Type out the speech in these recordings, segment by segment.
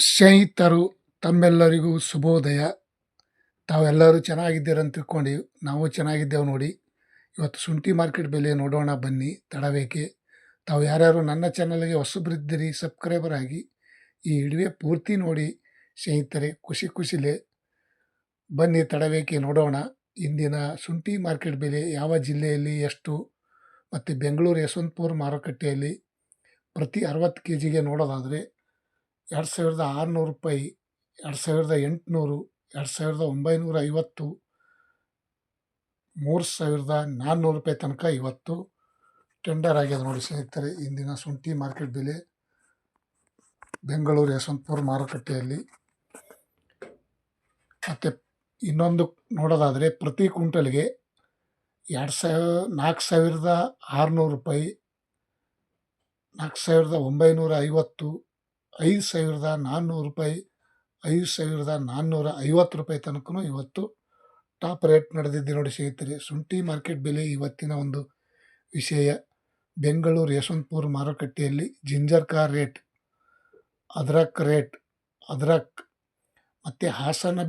ಸ್ನೇಹಿತರು ತಮ್ಮೆಲ್ಲರಿಗೂ ಶುಭೋದಯ. ತಾವೆಲ್ಲರೂ ಚೆನ್ನಾಗಿದ್ದೀರಂತ ತಿಳ್ಕೊಂಡು ನಾವು ಚೆನ್ನಾಗಿದ್ದೇವೆ ನೋಡಿ. ಇವತ್ತು ಶುಂಠಿ ಮಾರ್ಕೆಟ್ ಬೆಲೆ ನೋಡೋಣ ಬನ್ನಿ ತಡಬೇಕೆ ತಾವು ಯಾರ್ಯಾರು ನನ್ನ ಚಾನಲ್ಗೆ ಹೊಸಬ್ರಿದ್ದೀರಿ, ಸಬ್ಸ್ಕ್ರೈಬರ್ ಆಗಿ ಈ ಇಡುವೆ ಪೂರ್ತಿ ನೋಡಿ. ಸ್ನೇಹಿತರೆ, ಖುಷಿ ಖುಷಿಲೇ. ಬನ್ನಿ ತಡಬೇಕೆ ನೋಡೋಣ. ಇಂದಿನ ಶುಂಠಿ ಮಾರ್ಕೆಟ್ ಬೆಲೆ ಯಾವ ಜಿಲ್ಲೆಯಲ್ಲಿ ಎಷ್ಟು? ಮತ್ತು ಬೆಂಗಳೂರು ಯಶವಂತಪುರ ಮಾರುಕಟ್ಟೆಯಲ್ಲಿ ಪ್ರತಿ ಅರವತ್ತು ಕೆ ಜಿಗೆ ನೋಡೋದಾದರೆ ಎರಡು ಸಾವಿರದ ಆರುನೂರು ರೂಪಾಯಿ, ಎರಡು ಸಾವಿರದ ಎಂಟುನೂರು, ಎರಡು ಸಾವಿರದ ಒಂಬೈನೂರ ಐವತ್ತು, ಮೂರು ಸಾವಿರದ ನಾನ್ನೂರು ರೂಪಾಯಿ ತನಕ ಇವತ್ತು ಟೆಂಡರ್ ಆಗ್ಯದ ನೋಡಿ ಸ್ನೇಹಿತರೆ. ಇಂದಿನ ಶುಂಠಿ ಮಾರ್ಕೆಟ್ ಬೆಲೆ ಬೆಂಗಳೂರು ಯಶವಂತಪುರ ಮಾರುಕಟ್ಟೆಯಲ್ಲಿ. ಮತ್ತು ಇನ್ನೊಂದು ನೋಡೋದಾದರೆ ಪ್ರತಿ ಕ್ವಿಂಟಲ್ಗೆ ಎರಡು ಸಾವಿರ ನಾಲ್ಕು ಸಾವಿರದ ಆರುನೂರು ರೂಪಾಯಿ ನಾಲ್ಕು ಸಾವಿರದ ಒಂಬೈನೂರ ಐವತ್ತು ಐದು ಸಾವಿರದ ನಾನ್ನೂರು ರೂಪಾಯಿ, ಐದು ಸಾವಿರದ ನಾನ್ನೂರ ಐವತ್ತು ರೂಪಾಯಿ ತನಕನೂ ಇವತ್ತು ಟಾಪ್ ರೇಟ್ ನಡೆದಿದ್ದೆ ನೋಡಿ ಸಿಗುತ್ತೀರಿ ಶುಂಠಿ ಮಾರ್ಕೆಟ್ ಬೆಲೆ ಇವತ್ತಿನ ಒಂದು ವಿಷಯ. ಬೆಂಗಳೂರು ಯಶವಂತಪುರ ಮಾರುಕಟ್ಟೆಯಲ್ಲಿ ಜಿಂಜರ್ ಕಾ ರೇಟ್, ಅದ್ರಕ್ ರೇಟ್, ಅದ್ರಕ್ ಮತ್ತು ಹಾಸನ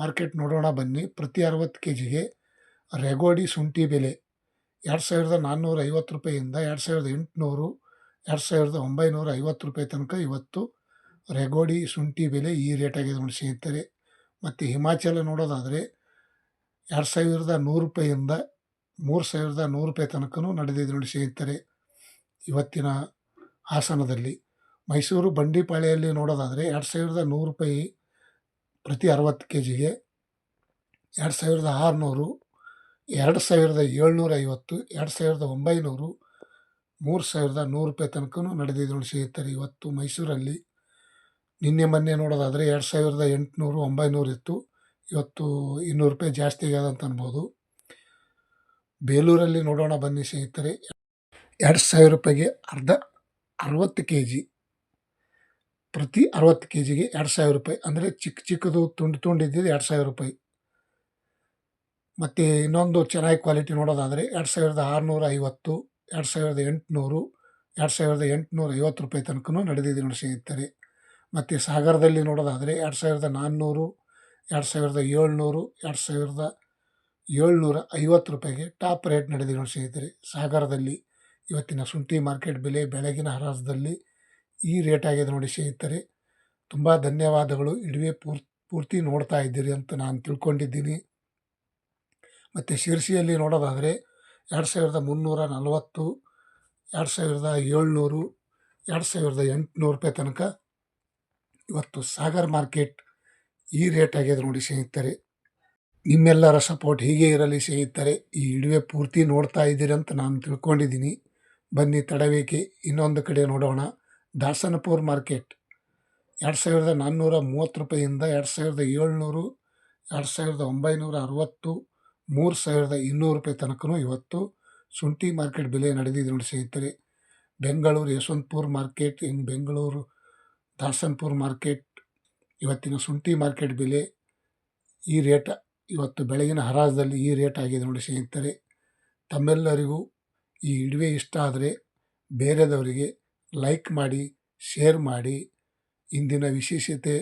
ಮಾರ್ಕೆಟ್ ನೋಡೋಣ ಬನ್ನಿ. ಪ್ರತಿ ಅರವತ್ತು ಕೆ ಜಿಗೆ ರೆಗೋಡಿ ಶುಂಠಿ ಬೆಲೆ ಎರಡು ಸಾವಿರದ ನಾನ್ನೂರ ಐವತ್ತು ರೂಪಾಯಿಯಿಂದ ಎರಡು ಸಾವಿರದ ಎಂಟುನೂರು, ಎರಡು ಸಾವಿರದ ಒಂಬೈನೂರ ಐವತ್ತು ರೂಪಾಯಿ ತನಕ ಇವತ್ತು ರೆಗೋಡಿ ಶುಂಠಿ ಬೆಲೆ ಈ ರೇಟಾಗಿದೆ ನೋಡಿ ಸ್ನೇಹಿತರೆ. ಮತ್ತು ಹಿಮಾಚಲ ನೋಡೋದಾದರೆ ಎರಡು ಸಾವಿರದ ನೂರು ರೂಪಾಯಿಯಿಂದ ಮೂರು ಸಾವಿರದ ನೂರು ರೂಪಾಯಿ ತನಕನೂ ನಡೆದಿದೆ ನೋಡಿ ಸ್ನೇಹಿತರೆ. ಇವತ್ತಿನ ಹಾಸನದಲ್ಲಿ. ಮೈಸೂರು ಬಂಡಿಪಾಳ್ಯಲ್ಲಿ ನೋಡೋದಾದರೆ ಎರಡು ಸಾವಿರದ ನೂರು ರೂಪಾಯಿ ಪ್ರತಿ ಅರವತ್ತು ಕೆ ಜಿಗೆ ಎರಡು ಸಾವಿರದ ಆರುನೂರು, ಎರಡು ಸಾವಿರದ ಏಳ್ನೂರ ಐವತ್ತು, ಎರಡು ಸಾವಿರದ ಒಂಬೈನೂರು, ಮೂರು ಸಾವಿರದ ನೂರು ರೂಪಾಯಿ ತನಕನೂ ನಡೆದಿದೆ ನೋಡಿ ಸ್ನೇಹಿತರೆ. ಇವತ್ತು ಮೈಸೂರಲ್ಲಿ ನಿನ್ನೆ ಮೊನ್ನೆ ನೋಡೋದಾದರೆ ಎರಡು ಸಾವಿರದ ಎಂಟುನೂರು, ಒಂಬೈನೂರು ಇತ್ತು. ಇವತ್ತು ಇನ್ನೂರು ರೂಪಾಯಿ ಜಾಸ್ತಿ ಆಗ್ಯದ ಅಂತ ಅನ್ಬೋದು. ಬೇಲೂರಲ್ಲಿ ನೋಡೋಣ ಬನ್ನಿ ಸ್ನೇಹಿತರೆ. ಎರಡು ಸಾವಿರ ರೂಪಾಯಿಗೆ ಅರ್ಧ ಅರವತ್ತು ಕೆ ಜಿ ಪ್ರತಿ ಅರವತ್ತು ಕೆ ಜಿಗೆ ಎರಡು ಸಾವಿರ ರೂಪಾಯಿ. ಅಂದರೆ ಚಿಕ್ಕ ಚಿಕ್ಕದು, ತುಂಡು ತುಂಡು ಇದ್ದಿದ್ದು ಎರಡು ಸಾವಿರ ರೂಪಾಯಿ. ಮತ್ತು ಇನ್ನೊಂದು ಚೆನ್ನಾಗಿ ಕ್ವಾಲಿಟಿ ನೋಡೋದಾದರೆ ಎರಡು ಸಾವಿರದ ಆರುನೂರ ಐವತ್ತು, ಎರಡು ಸಾವಿರದ ಎಂಟುನೂರು, ಎರಡು ಸಾವಿರದ ಎಂಟುನೂರ ಐವತ್ತು ರೂಪಾಯಿ ತನಕ ನಡೆದಿದೆ ನೋಡಿ ಸ್ನೇಹಿತರೆ. ಮತ್ತು ಸಾಗರದಲ್ಲಿ ನೋಡೋದಾದರೆ ಎರಡು ಸಾವಿರದ ನಾನ್ನೂರು, ಎರಡು ಸಾವಿರದ ಏಳ್ನೂರು, ಎರಡು ಸಾವಿರದ ಏಳ್ನೂರ ಐವತ್ತು ರೂಪಾಯಿಗೆ ಟಾಪ್ ರೇಟ್ ನಡೆದಿರೋ ನೋಡಿ ಸ್ನೇಹಿತರೆ, ಸಾಗರದಲ್ಲಿ ಇವತ್ತಿನ ಶುಂಠಿ ಮಾರ್ಕೆಟ್ ಬೆಲೆ ಬೆಳಗಿನ ಹರಾಜದಲ್ಲಿ ಈ ರೇಟ್ ಆಗಿದೆ ನೋಡಿ ಸ್ನೇಹಿತರೆ. ತುಂಬ ಧನ್ಯವಾದಗಳು. ಇಡುವೆ ಪೂರ್, ಪೂರ್ತಿ ನೋಡ್ತಾ ಇದ್ದೀರಿ ಅಂತ ನಾನು ತಿಳ್ಕೊಂಡಿದ್ದೀನಿ. ಮತ್ತು ಶಿರ್ಸಿಯಲ್ಲಿ ನೋಡೋದಾದರೆ ಎರಡು ಸಾವಿರದ ಮುನ್ನೂರ ನಲವತ್ತು, ಎರಡು ಸಾವಿರದ ಏಳ್ನೂರು, ಎರಡು ಸಾವಿರದ ಎಂಟುನೂರು ರೂಪಾಯಿ ತನಕ ಇವತ್ತು ಸಾಗರ್ ಮಾರ್ಕೆಟ್ ಈ ರೇಟ್ ಆಗಿದೆ ನೋಡಿ ಸ್ನೇಹಿತರೆ. ನಿಮ್ಮೆಲ್ಲರ ಸಪೋರ್ಟ್ ಹೀಗೆ ಇರಲಿ ಸ್ನೇಹಿತರೆ. ಈ ಇಡುವೆ ಪೂರ್ತಿ ನೋಡ್ತಾ ಇದ್ದೀರಿ ಅಂತ ನಾನು ತಿಳ್ಕೊಂಡಿದ್ದೀನಿ. ಬನ್ನಿ ತಡಬೇಕೆ ಇನ್ನೊಂದು ಕಡೆ ನೋಡೋಣ. ದಾಸನಪುರ್ ಮಾರ್ಕೆಟ್ ಎರಡು ಸಾವಿರದ ನಾನ್ನೂರ ಮೂವತ್ತು ರೂಪಾಯಿಯಿಂದ ಎರಡು ಸಾವಿರದ ಏಳ್ನೂರು, ಎರಡು ಸಾವಿರದ ಒಂಬೈನೂರ ಅರವತ್ತು, ಮೂರು ಸಾವಿರದ ಇನ್ನೂರು ರೂಪಾಯಿ ತನಕನೂ ಇವತ್ತು ಶುಂಠಿ ಮಾರ್ಕೆಟ್ ಬೆಲೆ ನಡೆದಿದೆ ನೋಡಿ ಸ್ನೇಹಿತರೆ. Bengaluru Yeshwanthpur market in Bengaluru Dasanpur market, ಇವತ್ತಿನ ಶುಂಠಿ ಮಾರ್ಕೆಟ್ ಬೆಲೆ ಈ ರೇಟ್, ಇವತ್ತು ಬೆಳಗಿನ ಹರಾಜದಲ್ಲಿ ಈ ರೇಟ್ ಆಗಿದೆ ನೋಡಿ ಸ್ನೇಹಿತರೆ. ತಮ್ಮೆಲ್ಲರಿಗೂ ಈ ಇಡುವೆ ಇಷ್ಟ ಆದರೆ ಬೇರೆದವರಿಗೆ ಲೈಕ್ ಮಾಡಿ, ಶೇರ್ ಮಾಡಿ. ಇಂದಿನ ವಿಶೇಷತೆ